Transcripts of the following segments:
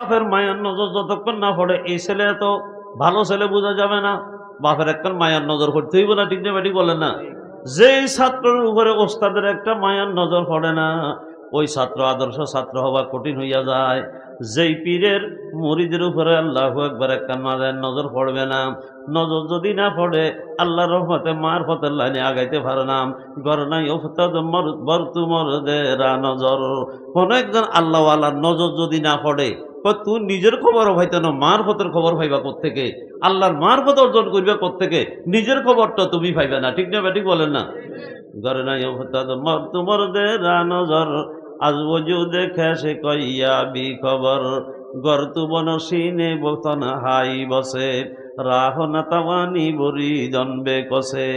বাপের মায়ের নজর যতক্ষণ না পড়ে, এই ছেলে তো ভালো ছেলে বোঝা যাবে না। বাপের একটা মায়ের নজর পড়তে হইব না, ঠিক বলেন না? যেই ছাত্রের উপরে ওস্তাদের একটা মায়ের নজর পড়ে না, ওই ছাত্র আদর্শ ছাত্র হওয়া কঠিন হইয়া যায়। যেই পীরের মরিদের উপরে আল্লাহ একবার একটা মায়ের নজর পড়বে না, নজর যদি না পড়ে আল্লাহ রহমতে মার ফতের লাইনে আগাইতে পারে না। গর নাই ওফতাদ বর্তু মরদেরা নজর। কোন একজন আল্লাহওয়ালার নজর যদি না পড়ে তুই নিজের খবরও ভাইতে না মার ফতের খবর পাইবা থেকে আল্লাহর মার ফত অর্জন করবে থেকে নিজের খবরটা তুমি পাইবে না, ঠিক না বেঠিক বলেন না? গর নাই ওফতাদ মর্তু মরদেরা নজর, আজ বজু দেখে সে কইয়া বি খবর। গর তু বনসিনে বতন হাই বসে, রাহ নাতাওয়ানি বরি জন্মে কসে।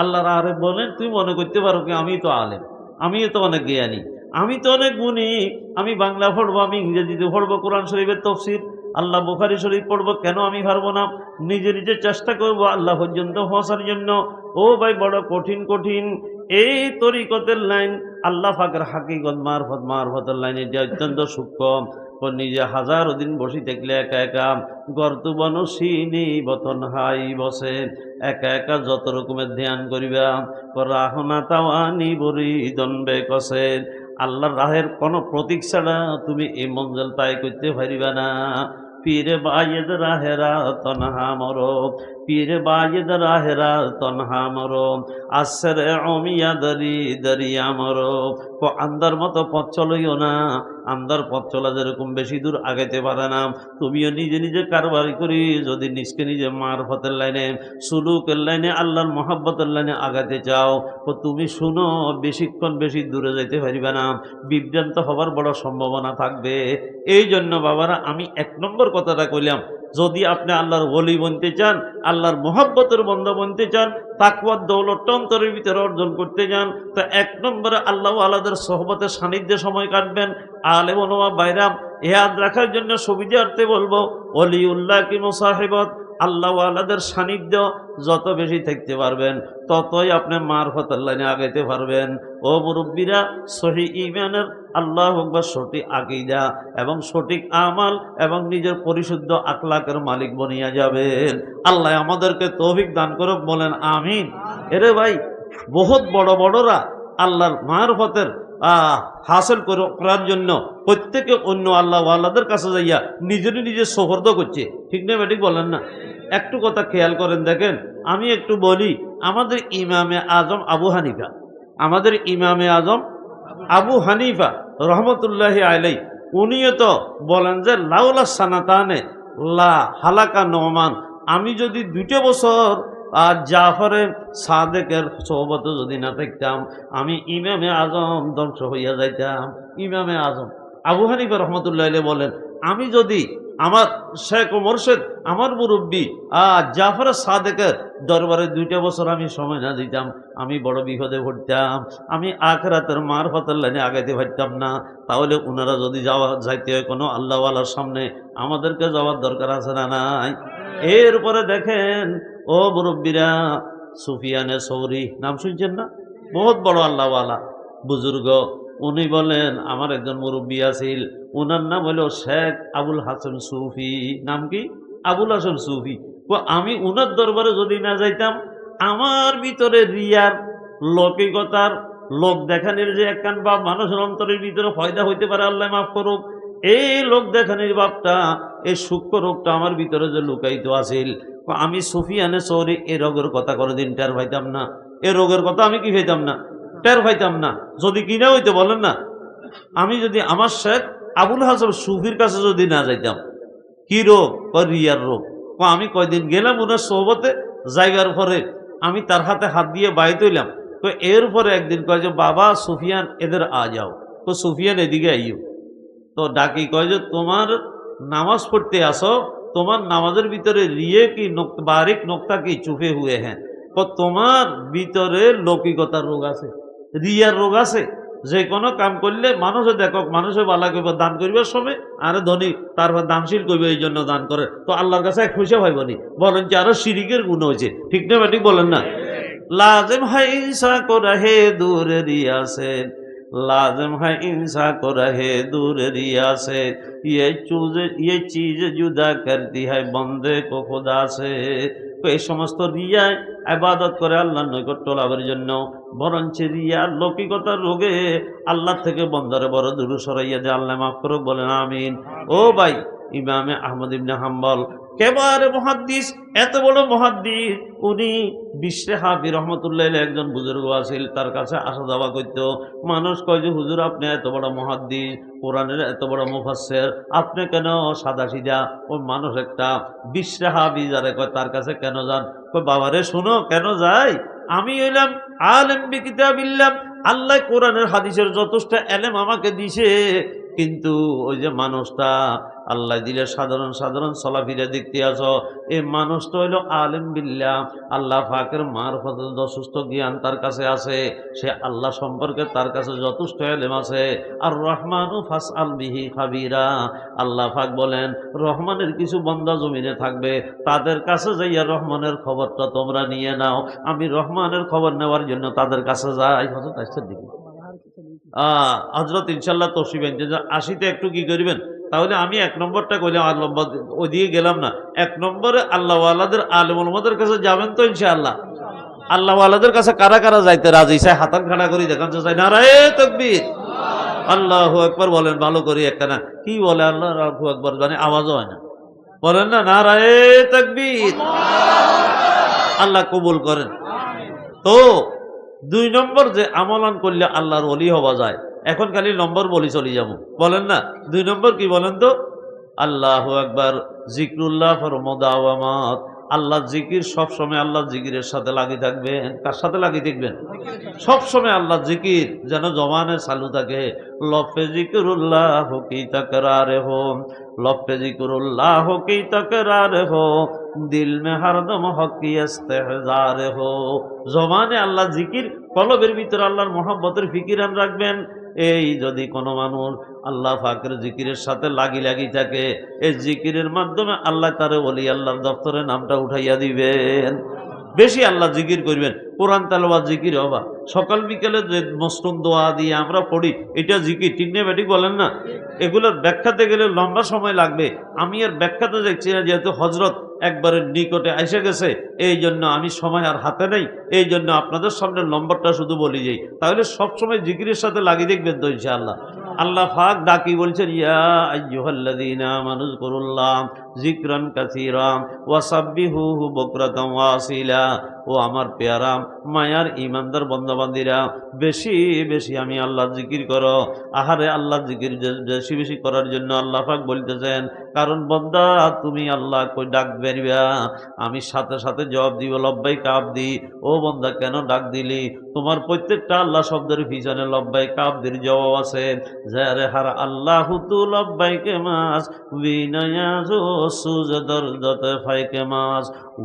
আল্লাহ আরে বলেন তুই মনে করতে পারো কি আমি তো আলেম আমি তো অনেক জ্ঞানী। আমি তো অনেক গুণী। আমি বাংলা পড়ব, আমি ইংরেজিতে পড়ব, কোরআন শরীফের তফসির। আল্লাহ বুখারি শরীফ পড়ব, কেন আমি পারব না? নিজে নিজে চেষ্টা করব আল্লাহ পর্যন্ত পৌঁছার জন্য। ও ভাই, বড় কঠিন কঠিন। এই তরিকতের লাইন আল্লাহ ফাকের হাকিগত মারফত, মারফতের লাইনে যে অত্যন্ত সূক্ষ্ম। ও নিজে হাজারো দিন বসি থাকলে একা একা। গর্তু বনসিনী বতন হাই বসে। একা একা যত রকমের ধ্যান করিবা। রাহনা তাওয়ানি বরি দণ্ডে কসে। আল্লাহর রাহের কোনো প্রতীক ছাড়া তুমি এই মঞ্জল পায় করতে পারিবা না। পীরে বায়েদ রাহেরা তনহা মরো পীরে বায়েদ রাহেরা তনহা মরো আসরে অমিয়া দরি দরিয়া মরো আন্দার মতো পথ চলইও না আন্দার পথ চলা যেরকম বেশি দূর আগাইতে পারে না। তুমিও নিজে নিজে কারবারি করি, যদি নিজকে নিজে মারফতের লাইনে, সুলুকের লাইনে, আল্লাহর মহাব্বতের লাইনে আগাতে চাও তো তুমি শুনো, বেশিক্ষণ বেশি দূরে যাইতে পারিবে না। বিভ্রান্ত হবার বড় সম্ভাবনা থাকবে। এই জন্য বাবারা, আমি এক নম্বর কথাটা কইলাম যদি আপনি আল্লাহর গলি বনতে চান আল্লাহর মোহাব্বতের বন্ধ বনতে চান তাকওয়ার দৌলত অন্তরের ভিতরে অর্জন করতে চান তো এক নম্বরে আল্লাহ আল্লাহদের সহবতের সান্নিধ্যে সময় কাটবেন। আলে বনোয়া বাইরাম এহাদ রাখার জন্য সুবিধার্থে বলব অলি উল্লাহ কি মোসাহেবত আল্লাহ আল্লাহদের সান্নিধ্য যত বেশি থাকতে পারবেন, ততই আপনি মারফতের লাইনে আগাইতে পারবেন। ও মুরব্বীরা, সহি ইমানের আল্লাহ বা সঠিক আকিদা এবং সঠিক আমাল এবং নিজের পরিশুদ্ধ আকলাকের মালিক বনিয়া যাবেন। আল্লাহ আমাদেরকে তৌফিক দান করুক, বলেন আমিন। এরে ভাই, বহুত বড় বড়রা আল্লাহর মারফতের হাসিল করার জন্য প্রত্যেকে অন্য আল্লাহ আল্লাহদের কাছে যাইয়া নিজের নিজে সফর্দ করছে। ঠিক না বেঠিক বলেন না? একটু কথা খেয়াল করেন দেখেন, আমি একটু বলি, আমাদের ইমামে আজম আবু হানিফা, আমাদের ইমামে আজম আবু হানিফা রহমতুল্লাহ আলাই উনিও তো বলেন যে, লাউলা সানাতানে লা হালাকা নমান আমি যদি দুটো বছর আর জাফরের সাদেকের সহবতে যদি না থাকতাম, আমি ইমামে আজম ধ্বংস হইয়া যাইতাম। ইমামে আজম, আবু হানিফা রহমতুল্লাহ বলেন, আমি যদি আমার শেখ মোরশেদ, আমার মুরব্বী আর জাফরের সাদেকের দরবারে দুইটা বছর আমি সময় না দিতাম, আমি বড় বিপদে পড়তাম। আমি আখরাতের মার ফতের লাইনে আগাইতে পারতাম না। তাহলে ওনারা যদি যাওয়া, যাইতে হয় কোনো আল্লাহওয়ালার সামনে, আমাদেরকে যাওয়ার দরকার আছে না নাই? এরপরে দেখেন, ও মুরব্বীরা, সুফিয়ানে সৌরি, নাম শুনছেন না? বহুত বড় আল্লাহওয়ালা, বুজুর্গ। উনি বলেন, আমার একজন মুরব্বী আছিল ওনার নাম হলো শেখ আবুল হাসান সুফি। নাম কি? আবুল হাসান সুফি। আমি উনার দরবারে যদি না যাইতাম, আমার ভিতরে রিয়ার, লৌকিকতার, লোক দেখানির যে একখান বা মানুষের অন্তরের ভিতরে ফয়দা হইতে পারে, আল্লাহ মাফ করুক। এই লোক দেখানির বাপটা, এই সূক্ষ্ম রোগটা আমার ভিতরে যে লুকাইত আছিল আমি সুফিয়ানে সৌরি এই রোগের কথা দিন টের পাইতাম না। এই রোগের কথা আমি কি পাইতাম না? টের পাইতাম না। যদি কিনা হইতে বলেন না। আমি যদি আমার শেখ আবুল হাসান সুফির কাছে যদি না যাইতাম, কি রোগ? রিয়ার রোগ। আমি কয়দিন গেলাম ওনার সোহবতে, জায়গার পরে আমি তার হাতে হাত দিয়ে বাই তৈলাম তো এর পরে একদিন কয় যে, বাবা সুফিয়ান, এদের আ যাও। তো সুফিয়ান এদিকে আইও। তো ডাকি কয় যে তোমার নামাজ পড়তে আসো তোমার নামাজের ভিতরে রিয়ে কি বারিক নোক্তা কি চুপে হুয়ে হ্যাঁ? তো তোমার ভিতরে লৌকিকতার রোগ আছে রিয়ার রোগ আছে যে কোনো কাম করলে মানুষে দেখক মানুষে বালা করব দান করিবার সময় আর ধনী তারপর দানশীল করবে এই জন্য দান করে। তো আল্লাহর কাছে এক খুশি হইবনি বলেন যে আরও শিরিকের গুণ হয়েছে। ঠিক না ঠিক বলেন না? লাজেম হাইসা করে হে দূরে রিয়াসে लाजम है इंसा को रहे दूर रिया से ये चूज ये चीज जुदा करती है बंदे को खुदा से তো এই সমস্ত রিয়ায় আবাদত করে আল্লাহর নৈকট্য লাভের জন্য বরঞ্চ রিয়া লৌকিকতার রোগে আল্লাহ থেকে বন্দারে বড় দূর সরাইয়া যে আল্লাহ মাফ করুক বলেন আমিন ও ভাই ইমামে আহমদ ইবনে হাম্বল কেবারে মহাদ্দিস, এত বড় মহাদ্দিস, উনি বিশ্বে হাফি রহমতুল্লাহ একজন বুজুর্গ আছিল, তার কাছে আসা যাওয়া করত। মানুষ কয় যে, হুজুর, আপনি এত বড় মহাদ্দিস, কোরআনের এত বড় মুফাসের আপনি কেন সাদা সিধা? ওই মানুষ একটা বিশ্বে হাফি যারে কয়, তার কাছে কেন যান? কয়, বাবারে, শুনো, কেন যাই? আমি এলাম আলেম বিকিতাবিল্লাম আল্লাহ কোরআনের হাদিসের যথেষ্ট এলেম আমাকে দিছে। কিন্তু ওই যে মানুষটা আল্লাহ দিলে সাধারণ সাধারণ চলাফিরা দেখতে আছো এই মানুষটা হইল আলেম বিল্লা আল্লাহ ফাঁকের মার যথেষ্ট জ্ঞান তার কাছে আছে। সে আল্লাহ সম্পর্কে তার কাছে যথেষ্ট এলেম আছে। আর রহমানু ফাস আল বিহি খাবিরা। আল্লাহ ফাক বলেন রহমানের কিছু বন্দা জমিনে থাকবে। তাদের কাছে যাইয়া রহমানের খবরটা তোমরা নিয়ে নাও। আমি রহমানের খবর নেওয়ার জন্য তাদের কাছে যাই। হজরত আসছে দিকে আহ হজরত ইনশাল্লাহ তসিবেন যে আশিতে একটু কি করবেন? তাহলে আমি এক নম্বরটা কইলাম নম্বর ওইদিকে গেলাম না। এক নম্বরে আল্লাহ আল্লাহদের আলমদের কাছে যাবেন তো ইনশাআল্লাহ। আল্লাহ আল্লাহদের কাছে কারা কারা যাইতে রাজি? চাই হাতান খাড়া করি দেখান চাই না রে তকবীর। আল্লাহ একবার বলেন, ভালো করি একখানা কি বলে আল্লাহ? রাহু একবার মানে আওয়াজও হয় না। বলেন না না রে তকবীর। আল্লাহ কবুল করেন। তো দুই নম্বর যে আমলন করলে আল্লাহর অলি হওয়া যায়। এখন খালি নম্বর বলি চলে যাব। বলেন না, দুই নম্বর কি বলেন তো? আল্লাহ একবার জিক্রুল্লাহ ফরমদাওয়ামাত। আল্লাহ জিকির সব সময় আল্লাহ জিকিরের সাথে লাগিয়ে থাকবেন কার সাথে লাগিয়ে থাকবেন সব সময় আল্লাহ জিকির, যেন জমানে চালু থাকে। লফে জিকিরুল্লাহ হকি তাকরারে হো, লফে জিকিরুল্লাহ হকি তাকরারে হো, দিল মে হরদম হকি ইস্তেহজারে হো। জমানে আল্লাহ জিকির, কলবের ভিতরে আল্লাহর মোহাম্মতের ফিকিরান রাখবেন। এই যদি কোনো মানুষ আল্লাহ ফাকের জিকিরের সাথে লাগি লাগি থাকে, এই জিকিরের মাধ্যমে আল্লাহ তারে বলি আল্লাহর দপ্তরে নামটা উঠাইয়া দিবেন। বেশি আল্লাহ জিকির করবেন। কোরআন তালোয়া জিকির হবা। সকাল, বিকেলে যে মস্তুম দোয়া দিয়ে আমরা পড়ি, এটা জিকির। ঠিক বেটি বলেন না? এগুলোর ব্যাখ্যাতে গেলে লম্বা সময় লাগবে। আমি আর ব্যাখ্যাতে দেখছি না, যেহেতু হজরত একবারের নিকটে এসে গেছে, এই জন্য আমি সময় আর হাতে নেই। এই জন্য আপনাদের সামনে নম্বরটা শুধু বলি যাই। তাহলে সবসময় জিকিরের সাথে লাগিয়ে দেখবেন তো ইনশাআল্লাহ। আল্লাহ ফাক ডাকি বলছেন ইয়া আইয়ুহাল্লাযীনা মানুষ করুল্লাহ জিকরান কাসীরা ওয়াসাব্বিহুহু বুকরাতাম ওয়াসিলা। ও আমার পেয়ারা, মায়ার ইমানদার বন্দাবান্দিরা বেশি বেশি আমি আল্লাহ জিকির করো। আহারে আল্লাহ জিকির বেশি বেশি করার জন্য আল্লাহ পাক বলতেছেন, কারণ বন্দা, তুমি আল্লাহ কই ডাক বেরবা? আমি সাথে সাথে জবাব দিব, লব্বাই কাপ দি। ও বন্দা, কেন ডাক দিলি? তোমার প্রত্যেকটা আল্লাহ শব্দের পিছনে লব্বাই কাপ কাবদের জবাব আছে। যারে হার আল্লাহ তু লব্বাই কে মাস উইনায়াজো সুজ দরদতে ফাইকে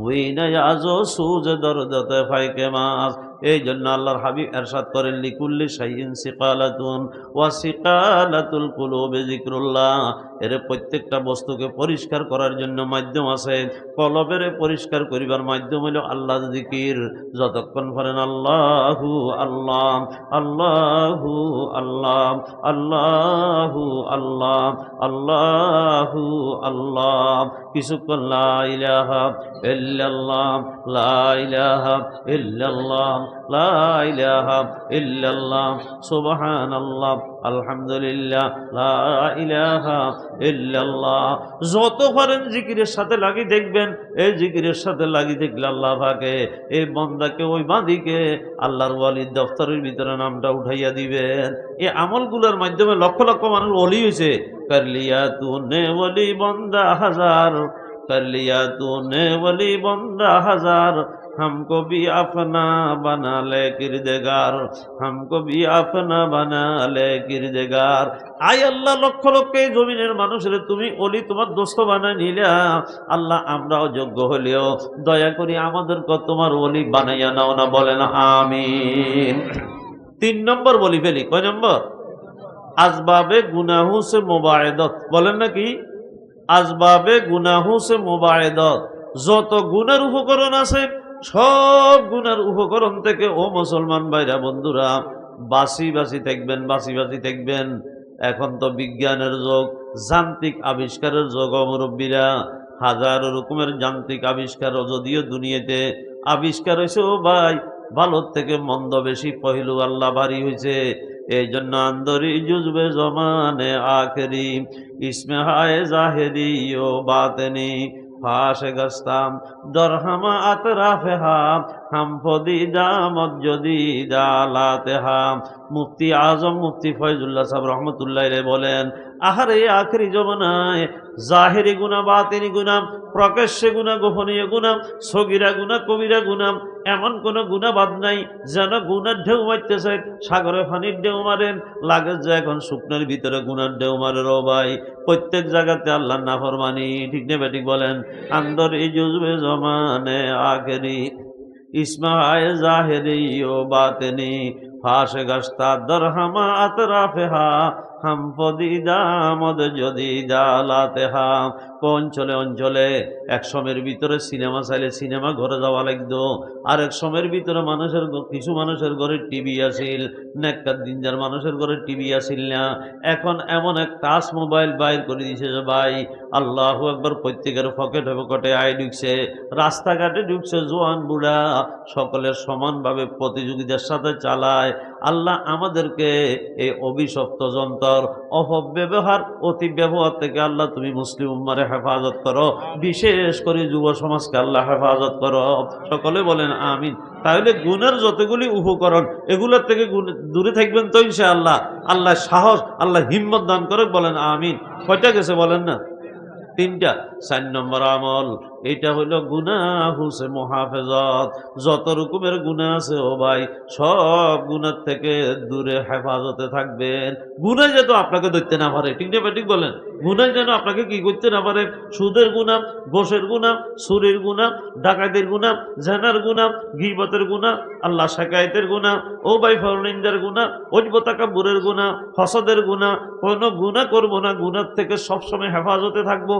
মাস উইনায়াজো সুজ দরদতে ফাইকে মাস। এই জন্য আল্লাহর হাবিব এরশাদ করেন, লিকুল্লি শাইইন সিকালাতুন ওয়া সিকালাতুল কুলুবি যিকরুল্লাহ। এর প্রত্যেকটা বস্তুকে পরিষ্কার করার জন্য মাধ্যম আছে। কলবের পরিষ্কার করিবার মাধ্যম হলো আল্লাহ জিকির। যতক্ষণ পারেন আল্লাহু আল্লাহ আল্লাহু আল্লাহ আল্লাহু আল্লাহ আল্লাহু আল্লাহ। কিছুক্ষণ লা ইলাহা ইল্লাল্লাহ, লা ইলাহা ইল্লাল্লাহ। যত পারেন জিকিরের সাথে লাগি দেখবেন, এই জিকিরের সাথে লাগি দেখলে আল্লাহ ভাগে এই বন্দাকে, ওই বাঁধিকে আল্লাহর ওয়ালির দফতরের ভিতরে নামটা উঠাইয়া দিবেন। এই আমলগুলোর মাধ্যমে লক্ষ লক্ষ মানুষ অলি হয়েছে কারলিয়া তু নে বন্দা হাজার করলিয়া তু নে বন্দা হাজার हमको भी अपना बना ले किरदेगार हमको भी अपना बना ले किरदेगार আই আল্লাহ লক্ষ লক্ষ এই জমিনের মানুষের তুমি অলি তোমার দোস্ত বানায় নিলা আল্লাহ আমরাও যোগ্য হলেও দয়া করি আমাদেরকে তোমার অলি বানাইয়া নাও না বলেন আমিন তিন নম্বর বলি ফেলি কয় নম্বর আসবাবে গুনাহু সে মোবায়দত বলেন নাকি আসবাবে গুনাহু সে মোবায়দত যত গুণের উপকরণ আছে সব গুণের উপকরণ থেকে, ও মুসলমান ভাইরা, বন্ধুরা বাসি বাসি থাকবেন বাসি বাসি থাকবেন এখন তো বিজ্ঞানের যুগ, যান্ত্রিক আবিষ্কারের যুগ মুরব্বীরা। হাজার রকমের যান্ত্রিক আবিষ্কার যদিও দুনিয়াতে আবিষ্কার হয়েছে, ও ভাই, ভালোর থেকে মন্দ বেশি, পহিলু আল্লাহ বাড়ি হয়েছে। এই জন্য আন্দরি জুজবে জমানে আখেরি, ইসমে হায় জাহেরি ও বাতেনি। ফাঁসে গস্তাম দরহামা আতরাফে হাম হাম ফদিদা মজ্জদিদা লাতে হাম মুফতি আজম, মুফতি ফয়জুল্লাহ সাহেব রহমতুল্লাহ বলেন, আহারে আখরি জমানায় জাহেরি গুণা, বাতিনি গুনাম প্রকাশ্যে গুণা, গোপনীয় গুণাম সগিরা গুণা, কবিরা গুণাম এমন কোনো গুণাবাদ নাই, যেন গুণার ঢেউ মারতেছে সাগরে ফানির ঢেউ মারেন লাগে যে এখন শুকনোর ভিতরে গুণার ঢেউ মারে রো ভাই। প্রত্যেক জায়গাতে আল্লাহ নাফরমানি, ঠিক নেবে ঠিক বলেন? আন্দর এই জুজবে জমানে আখেরি ইসমায় জাহেরি ও বাতেনি, ফাঁসে গাস্তা দরহামা আতরাফে হা হাম ফদিদা মদ যদি জালাতে হা। অঞ্চলে অঞ্চলে এক সময়ের ভিতরে সিনেমা চাইলে সিনেমা ঘরে যাওয়া লাগতো। আর এক সময়ের ভিতরে মানুষের কিছু মানুষের ঘরে টিভি আসিল নেককার দিন যার মানুষের ঘরে টিভি আসিল না। এখন এমন এক টাচ মোবাইল বাইর করে দিয়েছে যে, ভাই, আল্লাহ একবার প্রত্যেকের পকেটে পকেটে আয় ঢুকছে। রাস্তাঘাটে ঢুকছে জোয়ান বুড়া। সকলের সমানভাবে প্রতিযোগিতার সাথে চালায়। আল্লাহ আমাদেরকে এই অভিশপ্ত যন্ত্র, অপব্যবহার অতি ব্যবহার থেকে আল্লাহ তুমি মুসলিম উম্মারে হেফাজত করো। বিশেষ করে যুব সমাজকে আল্লাহ হেফাজত করো। সকলে বলেন, আমিন। তাহলে গুণের যতগুলি উপকরণ, এগুলোর থেকে দূরে থাকবেন তো ইনশাআল্লাহ। আল্লাহ সাহস, আল্লাহ হিম্মত দান করে বলেন, আমিন। কয়টা গেছে বলেন না? তিনটা। চার নম্বর আমল। এটা হইল গুনা হুসে মহাফেজত। যত রকমের গুণা আছে ও ভাই, সব গুণার থেকে দূরে হেফাজতে থাকবেন। গুণা যেন আপনাকে দেখতে না পারে, ঠিক না ঠিক বলেন? গুণা যেন আপনাকে কি করতে না পারে? সুদের গুণাম গোসের গুণাম সুরের গুণাম ডাকাতের গুণাম জেনার গুণাম গিবতের গুণা আল্লাহ শাকায়তের গুণা ও ভাই ফরনিন্দার গুণা অজবতাকাব্বুরের গুণা হসদের গুণা কোনো গুণা করব না গুণার থেকে সবসময় হেফাজতে থাকব।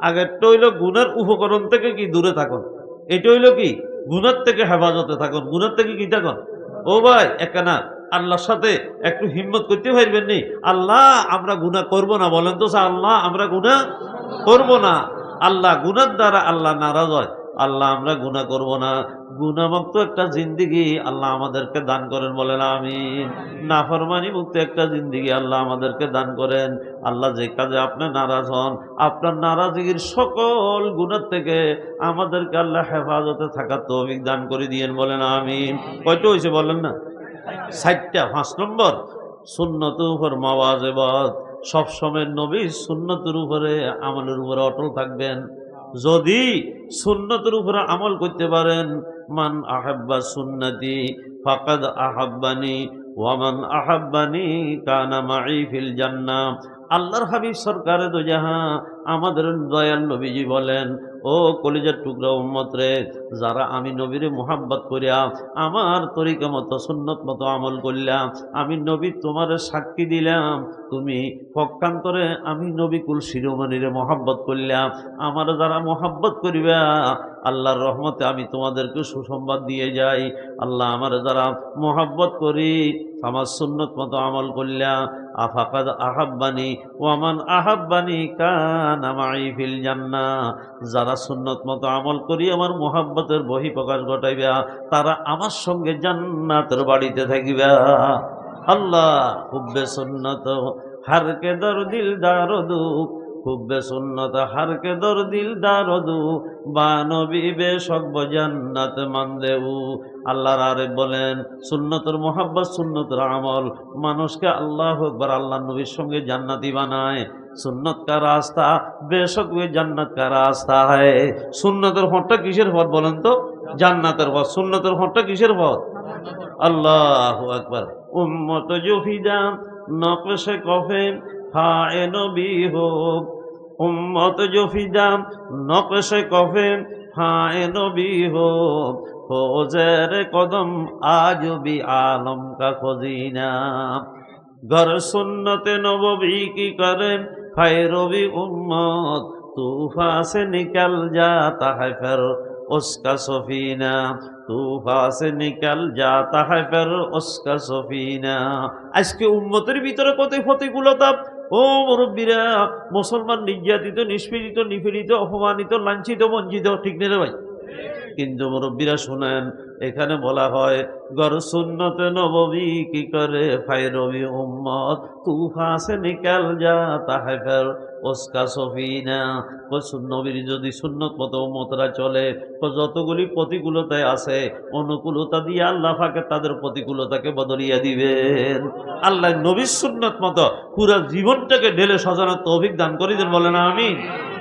আগেরটা হইল গুণের উপকরণ থেকে কি দূরে থাকুন? এটা হইল কি? গুণের থেকে হেফাজতে থাকুন। গুণের থেকে কি থাকুন? ও ভাই একানা আল্লাহর সাথে একটু হিম্মত করতে পারবেন নি? আল্লাহ, আমরা গুণা করব না বলেন তো আল্লাহ, আমরা গুণা করব না। আল্লাহ গুণার দ্বারা আল্লাহ নারাজ হয়। আল্লাহ, আমরা গুণা করব না। গুণামুক্ত একটা জিন্দিগি আল্লাহ আমাদেরকে দান করেন বলেন আমি নাফরমানি মুক্ত একটা জিন্দিগি আল্লাহ আমাদেরকে দান করেন। আল্লাহ যে কাজে আপনি নারাজ হন, আপনার নারাজগির সকল গুণের থেকে আমাদেরকে আল্লাহ হেফাজতে থাকার তৌফিক দান করে দিয়েন বলেন আমি কয়টা হয়েছে বলেন না? ষাটটা পাঁচ নম্বর। সুন্নত উপর মাওয়াজেবত সবসময় নবী সুন্নতের উপরে, আমলের উপরে অটল থাকবেন। যদি সুন্নতের উপরে আমল করতে পারেন, মান আহাব্বা সুন্নতি ফাকাদ আহাব্বানি ওয়ামান আহাব্বানি কানা মাই ফিল জান্নাম আল্লাহর হাবিব সরকারে যাহা আমাদের দয়াল নবীজি বলেন ও কলিজার টুকরা উম্মত রে, যারা আমি নবীরে মোহাব্বত করিয়া আমার তরিকা মতো, সুন্নত মতো আমল করলাম আমি নবী তোমার সাক্ষী দিলাম, তুমি পক্ষান্তরে আমি নবী কুল শিরোমণিরে মহাব্বত করলাম আমার যারা মহাব্বত করিবা, আল্লাহর রহমতে আমি তোমাদেরকে সুসংবাদ দিয়ে যাই, আল্লাহ আমার যারা মহাব্বত করি, আমার সুন্নত মতো আমল করলাম আফাকাদ আহাব্বানি ওয়ামান আহাব্বানি কান আমাই ফিল জান্না। যারা সুন্নত মতো আমল করি আমার মোহাব্বতের বহি প্রকাশ ঘটাইবা, তারা আমার সঙ্গে জান্নাতের বাড়িতে থাকিবা। আল্লাহ হুব্বে সুন্নত, হারকে দর দিল দারদু খুব বে সুন্নত হার কে দর দিল দারদু বা নবী বে সব জান্নাত মান দেউ আল্লাহর আরে বলেন, সুন্নতর মোহাব্বত, সুন্নতর আমল, মানুষকে আল্লাহ একবার আল্লাহ নবীর সঙ্গে জান্নাতি বানায়। সুন্নত কা রাস্তা? বেশক ওই জান্নাত কা রাস্তা হয়। সুন্নতের হটটা কিসের পথ বলেন তো? জান্নাতের পথ। সুন্নতের হটটা কিসের পথ? আল্লাহ একবার উম্মত জুফিদা নকশে কফে হা এ নবী হোক। উম্মত জফিদাম নকশে কফেন, হায় নবী হোক ফৌজের কদম আজ বি আলম কা খোঁজিনা। ঘর সুন্নতে নবী কি করেন? ফাইরবি উম্মত তুফা নিকাল যা তাহে ফের, উসকা সফিনা। নিকাল যা তাহাফের অস্কা সফিনা। আজকে উম্মতের ভিতরে কত প্রতিকূলতা ও মুরব্বীরা, মুসলমান, নির্যাতিত, নিষ্পীড়িত, নিপীড়িত, অপমানিত, লাঞ্ছিত, বঞ্চিত, ঠিক নেই ভাই? কিন্তু মুরব্বীরা শুনেন, এখানে বলা হয় গর সুন্নত নবী কি করে? ফাইরবি উম্মত, তুফা সে নিকাল যা তাহে ফের ওসকা সফিনা। নবীর যদি সুন্নত মতো উম্মতরা চলে, তো যতগুলি প্রতিকূলতায় আছে, অনুকূলতা দিয়ে আল্লাহ ফাঁকে তাদের প্রতিকূলতাকে বদলিয়ে দিবেন। আল্লাহ নবীর সুন্নত মতো পুরো জীবনটাকে ঢেলে সাজানোর তৌফিক দান করে দেন বলে না আমি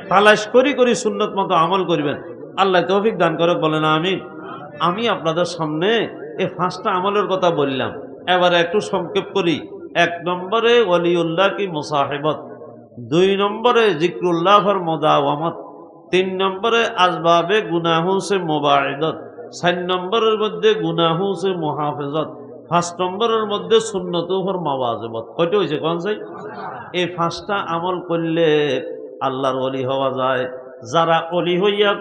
তালাশ করি করি সুন্নত মতো আমল করবেন। আল্লাহ তৌফিক দান করে বলে না আমি আমি আপনাদের সামনে এই পাঁচটা আমলের কথা বললাম। এবারে একটু সংক্ষেপ করি। এক নম্বরে অলিউল্লাহ কি মুসাহেবত। দুই নম্বরে জিক্রুল্লাহর মোদাওয়ামত। তিন নম্বরে আসবাবে গুনাহু সে মোবায়দত চার নম্বরের মধ্যে গুনাহু সে মুহাফেজত। পাঁচ নম্বরের মধ্যে সুন্নতুহর মাওয়াজবত। কয়টা হয়েছে কোন চাই? এই পাঁচটা আমল করলে আল্লাহর অলি হওয়া যায়। যারা অলি হইয়া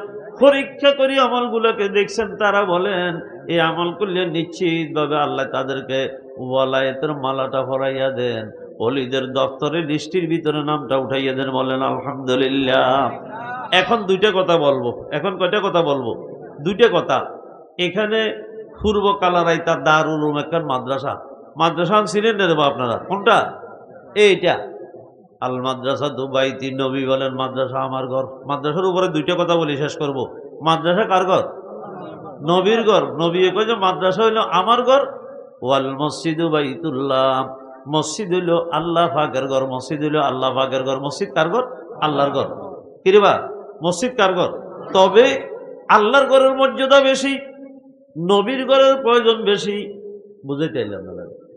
পরীক্ষা করি আমলগুলোকে, দেখছেন তারা বলেন, এই আমল করলে নিশ্চিতভাবে আল্লাহ তাদেরকে ওয়ালায়েতের মালাটা ভরাইয়া দেন অলিদের দপ্তরে লিস্টির ভিতরে নামটা উঠাইয়া দেন। বলেন, আলহামদুলিল্লাহ। এখন দুইটা কথা বলব, এখন কয়টা কথা বলব? দুইটা কথা। এখানে পূর্ব কালারাই তার দারুল মাদ্রাসা। মাদ্রাসা ছিলেন দেবো আপনারা। কোনটা? এইটা। আল মাদ্রাসা দুবাই তিন নবী বলেন, মাদ্রাসা আমার ঘর। মাদ্রাসার উপরে দুইটা কথা বলি, শেষ করব। মাদ্রাসা কার ঘর? নবীর ঘর। নবী কয় মাদ্রাসা হইল আমার ঘর। ওয়াল মসজিদ বাইতুল্লাহ। মসজিদ হইল আল্লাহ ফাঁকের ঘর। মসজিদ হইল আল্লাহ ফাঁকের ঘর। মসজিদ কার ঘর? আল্লাহর ঘর। কিরেবা মসজিদ কার ঘর? তবে আল্লাহর ঘরের মর্যাদা বেশি, নবীর ঘরের প্রয়োজন বেশি। বুঝাইতে না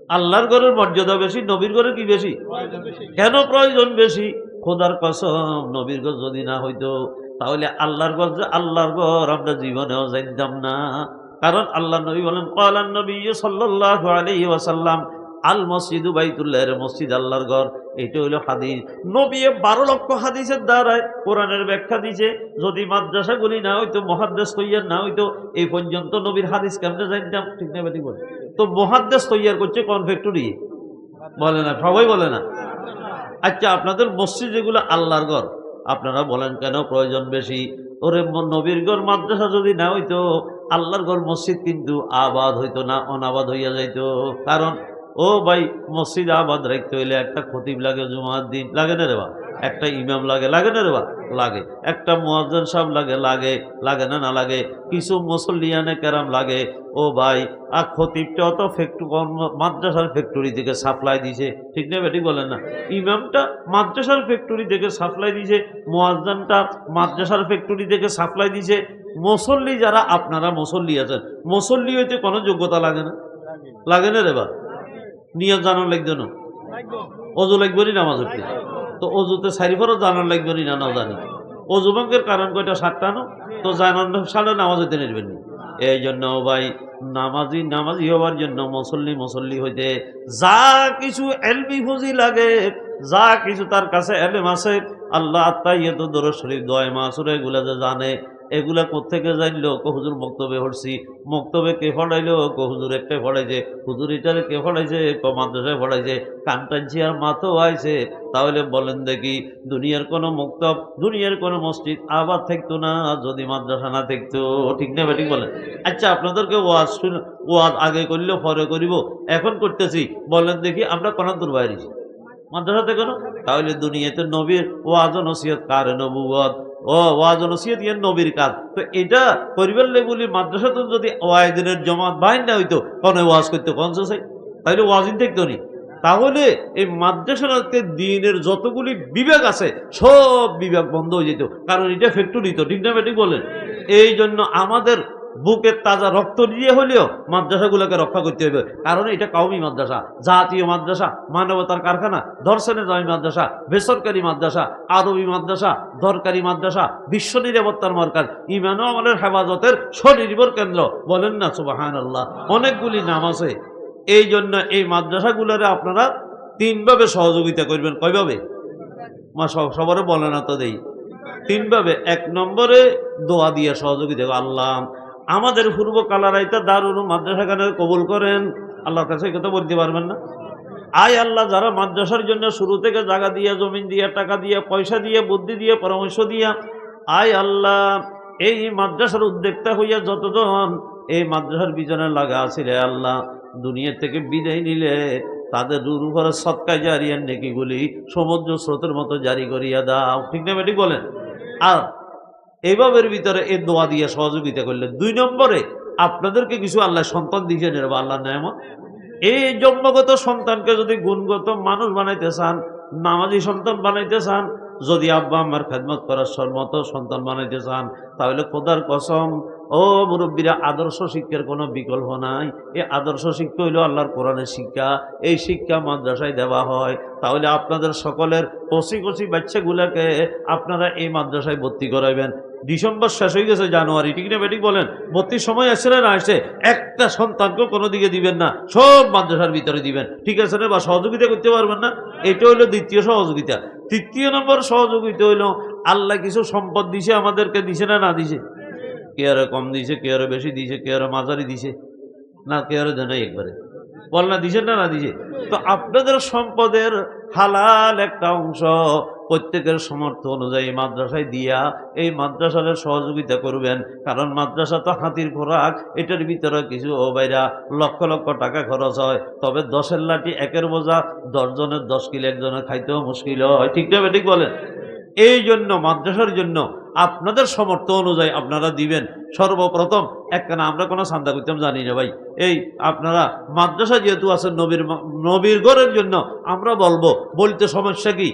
আল্লাহর ঘরের মর্যাদা বেশি, নবীর ঘরে কি বেশি? কেন প্রয়োজন বেশি? খোদার কসম, নবীর ঘর যদি না হইতো, তাহলে আল্লাহর ঘর যে আল্লাহর ঘর, আমরা জীবনেও জানতাম না। কারণ আল্লাহ নবী বলেন কলান নবী সাল্লাহ আলাইহি ওয়াসাল্লাম আল মসজিদ বাইতুল্লাহের মসজিদ, আল্লাহর ঘর। এটা হইল হাদিস। নবী বারো লক্ষ হাদিসের দ্বারায় কোরআনের ব্যাখ্যা দিছে, যদি মাদ্রাসাগুলি না হইতো মহাদ্দেশ তৈয়ার না হইতো, এই পর্যন্ত নবীর হাদিস কেমনে জানতাম? ঠিক না বেটি বলে। তো মহাদ্দেশ তৈয়ার করছে কোন ফ্যাক্টরি বলে না, সবাই বলে না। আচ্ছা আপনাদের মসজিদ যেগুলো, আল্লাহর ঘর। আপনারা বলেন কেন প্রয়োজন বেশি? ওরে নবীর ঘর মাদ্রাসা যদি না হইতো, আল্লাহর ঘর মসজিদ কিন্তু আবাদ হইতো না, অনাবাদ হইয়া যাইতো। কারণ ও ভাই, মসজিদ আবাদ রাখতে হইলে একটা খতিব লাগে, জুমার দিন লাগে না রে বা? একটা ইমাম লাগে লাগে না রে বা? লাগে। একটা মুয়াজ্জান সাহেব লাগে লাগে। লাগে না না লাগে। কিছু মুসল্লিয়ানে কেরাম লাগে। ও ভাই, আর খতিবটা অত ফ্যাক্টরি, মাদ্রাসার ফ্যাক্টরি থেকে সাপ্লাই দিছে। ঠিক না বেটি, বলেন না? ইমামটা মাদ্রাসার ফ্যাক্টরি থেকে সাপ্লাই দিছে, মোয়াজ্জানটা মাদ্রাসার ফ্যাক্টরি থেকে সাপ্লাই দিছে। মুসল্লি যারা, আপনারা মুসল্লি আছেন। মুসল্লি হইতে কোনো যোগ্যতা লাগে না? লাগে না রে বা? নিয়ত জানার লাগবে না। অজু লাগবে নি নামাজ উঠতে তো অজুতে সারিফারও জানার লাগবে নি না জানি। অজু ভঙ্গের কারণ কয়টা? সাতটা নো? তো জানার সালে নামাজ হইতে নেবেন নি। এই জন্য ভাই, নামাজি নামাজি হওয়ার জন্য মুসল্লি মুসল্লি হইতে যা কিছু এলবি ফুজি লাগে, যা কিছু তার কাছে এলেম আছে, আল্লাহ আত্মাইয়ে তো দর শরীফ দয় মাসুরে গুলা যে জানে। এগুলা কোথেকে জানলো? ক হুজুর বক্তব্যে হরছি বক্তব্যে কে ফড়াইলো ক হুজুর একটা ফড়াইছে হুজুর এটারে কে ফড়াইছে ক মাদ্রাসায় ফড়াইছে কানটানছি আর মাথো আইছে। তাহলে বলেন দেখি, দুনিয়ার কোনো মুক্তব, দুনিয়ার কোনো মসজিদ আবার থাকতো না, যদি মাদ্রাসা না থাকতো। ঠিক না ঠিক বলেন? আচ্ছা আপনাদেরকে ওয়াজ শুন, ওয়াজ আগে করলেও পরে করিব। এখন করতেছি। বলেন দেখি, আমরা কোন দূর বাইরেছি মাদ্রাসা থেকে না তাহলে দুনিয়াতে নবীর ওয়াজ নসিহত কার? নবুয়ত ও, ওয়াজ নসিহত ইয়ে নবীর কাজ তো এটা পরিবার লেগুলি মাদ্রাসাতে যদি ওয়াইদিনের জমাত বাইন না হইতো, কোন ওয়াজ করতে কোন চাই তাহলে ওয়াজিন থাকতো নি। তাহলে এই মাদ্রাসাতে দিনের যতগুলি বিভাগ আছে, সব বিভাগ বন্ধ হয়ে যেত। কারণ এটা ফ্যাক্টরি তো, ঠিক না বলেন? এই জন্য আমাদের বুকের তাজা রক্ত দিয়ে হলেও মাদ্রাসাগুলোকে রক্ষা করতে হবে। কারণ এটা কাউমি মাদ্রাসা, জাতীয় মাদ্রাসা, মানবতার কারখানা দর্শনের জমি মাদ্রাসা, বেসরকারি মাদ্রাসা আরবি মাদ্রাসা, দরকারি মাদ্রাসা, বিশ্ব নিরাপত্তার মরকাজ ইমানো আমলের হেফাজতের স্বনির্ভর কেন্দ্র। বলেন না সুবাহান আল্লাহ অনেকগুলি নাম আছে। এই জন্য এই মাদ্রাসাগুলোরে আপনারা তিনভাবে সহযোগিতা করবেন। কয়ভাবে? মা, সব, সবারও বলে না তো দেই। তিনভাবে। এক নম্বরে দোয়া দিয়ে সহযোগিতা। আল্লাহ আমাদের পূর্ব কালারাইতা দারুণ মাদ্রাসাখানে কবুল করেন। আল্লাহর কাছে কথা বলতে পারবেন না। আয় আল্লাহ, যারা মাদ্রাসার জন্য শুরু থেকে জায়গা দিয়ে, জমিন দিয়ে, টাকা দিয়ে, পয়সা দিয়ে, বুদ্ধি দিয়ে, পরামর্শ দিয়া, আয় আল্লাহ, এই মাদ্রাসার উদ্যোক্তা হইয়া যতজন এই মাদ্রাসার পিছনে লাগা আছে রে আল্লাহ, দুনিয়া থেকে বিদায় নিলে তাদের রুর উপরে সৎকায় জারিয়ার নেকিগুলি সমুদ্র স্রোতের মতো জারি করিয়া দাও। ঠিক না বেটি বলেন? আর এইভাবের ভিতরে এ দোয়া দিয়ে সহযোগিতা করলেন। দুই নম্বরে, আপনাদেরকে কিছু আল্লাহ সন্তান দিয়েছেন এর আল্লাহ নেয়ামত। এই জন্মগত সন্তানকে যদি গুণগত মানুষ বানাইতে চান, নামাজি সন্তান বানাইতে চান, যদি আব্বা আমার খেদমত করার মতো সন্তান বানাইতে চান, তাহলে খোদার কসম, ও মুরব্বীরা, আদর্শ শিক্ষার কোনো বিকল্প নাই। এই আদর্শ শিক্ষা হইল আল্লাহর কোরআনের শিক্ষা। এই শিক্ষা মাদ্রাসায় দেওয়া হয়। তাহলে আপনাদের সকলের কচি কচি বাচ্চাগুলাকে আপনারা এই মাদ্রাসায় ভর্তি করাইবেন। ডিসেম্বর শেষ হয়ে গেছে, জানুয়ারি। ঠিক না বেটিক বলেন? ভর্তির সময় আসছে না আসছে? একটা সন্তানকেও কোনো দিকে দিবেন না, সব মাদ্রাসার ভিতরে দিবেন। ঠিক আছে না বা সহযোগিতা করতে পারবেন না? এটা হইল দ্বিতীয় সহযোগিতা। তৃতীয় নম্বর সহযোগিতা হইল আল্লাহ কিছু সম্পদ দিছে আমাদেরকে, দিছে না না দিছে? কে আরও কম দিছে, কে আরও বেশি দিছে, কে আরও মাঝারি দিছে? না, কে আরও দেয় নাই একবারে। বল না, দিছে না না দিছে? তো আপনাদের সম্পদের হালাল একটা অংশ প্রত্যেকের সমর্থ অনুযায়ী মাদ্রাসায় দিয়া এই মাদ্রাসার সহযোগিতা করবেন। কারণ মাদ্রাসা তো হাতির খোরাক, এটার ভিতরে কিছু বাইরা লক্ষ লক্ষ টাকা খরচ হয়। তবে দশের লাঠি, একের বোঝা, দশজনের দশ কিলো, একজনের খাইতেও মুশকিল হয়। ঠিক না ঠিক বলেন? এই জন্য, মাদ্রাসার জন্য আপনাদের সমর্থ অনুযায়ী আপনারা দিবেন। সর্বপ্রথম, একখানা আমরা কোনো সান্দা করতাম জানি না ভাই। এই, আপনারা মাদ্রাসা যেহেতু আছেন, নবীর নবীর ঘরের জন্য আমরা বলব, বলতে সমস্যা কি?